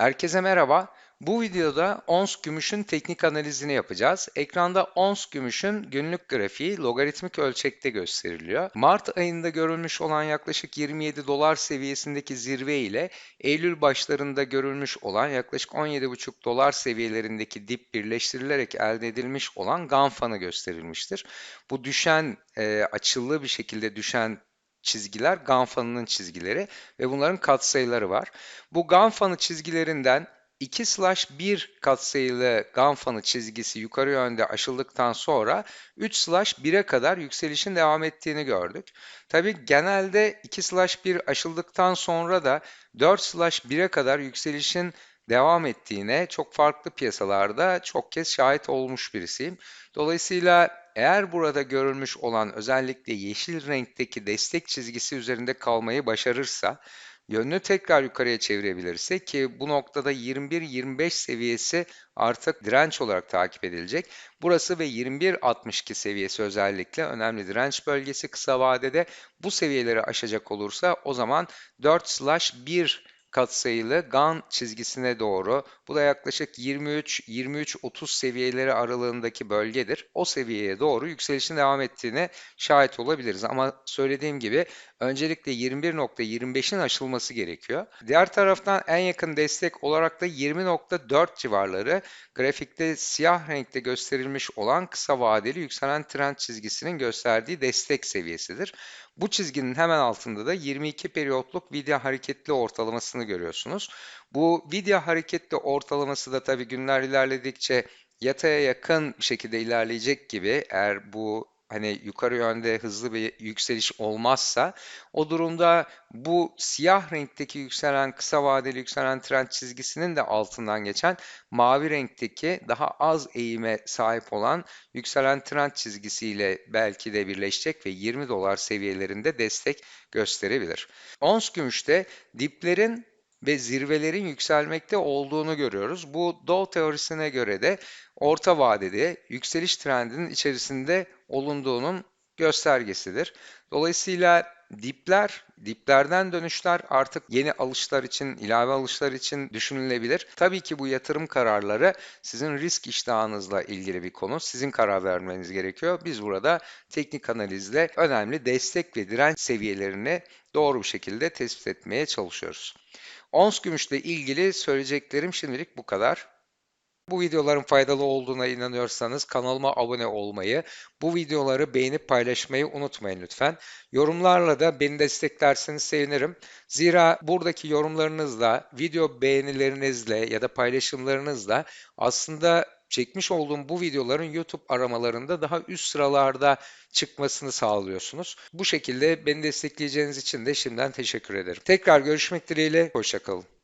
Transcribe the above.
Herkese merhaba. Bu videoda ons gümüşün teknik analizini yapacağız. Ekranda ons gümüşün günlük grafiği logaritmik ölçekte gösteriliyor. Mart ayında görülmüş olan yaklaşık 27 dolar seviyesindeki zirve ile Eylül başlarında görülmüş olan yaklaşık 17,5 dolar seviyelerindeki dip birleştirilerek elde edilmiş olan Ganfan'ı gösterilmiştir. Bu düşen, e, açılı bir şekilde düşen çizgiler Ganfan'ın çizgileri ve bunların katsayıları var. Bu Ganfan'ı çizgilerinden 2 slash 1 katsayılı Ganfan'ı çizgisi yukarı yönde aşıldıktan sonra 3 slash 1'e kadar yükselişin devam ettiğini gördük. Tabi genelde 2 slash 1 aşıldıktan sonra da 4 slash 1'e kadar yükselişin devam ettiğine çok farklı piyasalarda çok kez şahit olmuş birisiyim. Dolayısıyla eğer burada görülmüş olan özellikle yeşil renkteki destek çizgisi üzerinde kalmayı başarırsa, yönünü tekrar yukarıya çevirebilirse ki bu noktada 21-25 seviyesi artık direnç olarak takip edilecek. Burası ve 21-62 seviyesi özellikle önemli direnç bölgesi kısa vadede. Bu seviyeleri aşacak olursa o zaman 4/1 katsayılı GAN çizgisine doğru. Bu da yaklaşık 23-23-30 seviyeleri aralığındaki bölgedir. O seviyeye doğru yükselişin devam ettiğine şahit olabiliriz. Ama söylediğim gibi öncelikle 21.25'in aşılması gerekiyor. Diğer taraftan en yakın destek olarak da 20.4 civarları grafikte siyah renkte gösterilmiş olan kısa vadeli yükselen trend çizgisinin gösterdiği destek seviyesidir. Bu çizginin hemen altında da 22 periyotluk video hareketli ortalamasını görüyorsunuz. Bu video hareketli ortalaması da tabii günler ilerledikçe yataya yakın şekilde ilerleyecek gibi eğer bu hani yukarı yönde hızlı bir yükseliş olmazsa o durumda bu siyah renkteki yükselen kısa vadeli yükselen trend çizgisinin de altından geçen mavi renkteki daha az eğime sahip olan yükselen trend çizgisiyle belki de birleşecek ve 20 dolar seviyelerinde destek gösterebilir. Ons gümüşte diplerin ve zirvelerin yükselmekte olduğunu görüyoruz. Bu Dow teorisine göre de orta vadede yükseliş trendinin içerisinde olunduğunun göstergesidir. Dolayısıyla dipler, diplerden dönüşler artık yeni alışlar için, ilave alışlar için düşünülebilir. Tabii ki bu yatırım kararları sizin risk iştahınızla ilgili bir konu. Sizin karar vermeniz gerekiyor. Biz burada teknik analizle önemli destek ve direnç seviyelerini doğru bir şekilde tespit etmeye çalışıyoruz. Ons gümüşle ilgili söyleyeceklerim şimdilik bu kadar. Bu videoların faydalı olduğuna inanıyorsanız kanalıma abone olmayı, bu videoları beğenip paylaşmayı unutmayın lütfen. Yorumlarla da beni desteklerseniz sevinirim. Zira buradaki yorumlarınızla, video beğenilerinizle ya da paylaşımlarınızla aslında çekmiş olduğum bu videoların YouTube aramalarında daha üst sıralarda çıkmasını sağlıyorsunuz. Bu şekilde beni destekleyeceğiniz için de şimdiden teşekkür ederim. Tekrar görüşmek dileğiyle, hoşçakalın.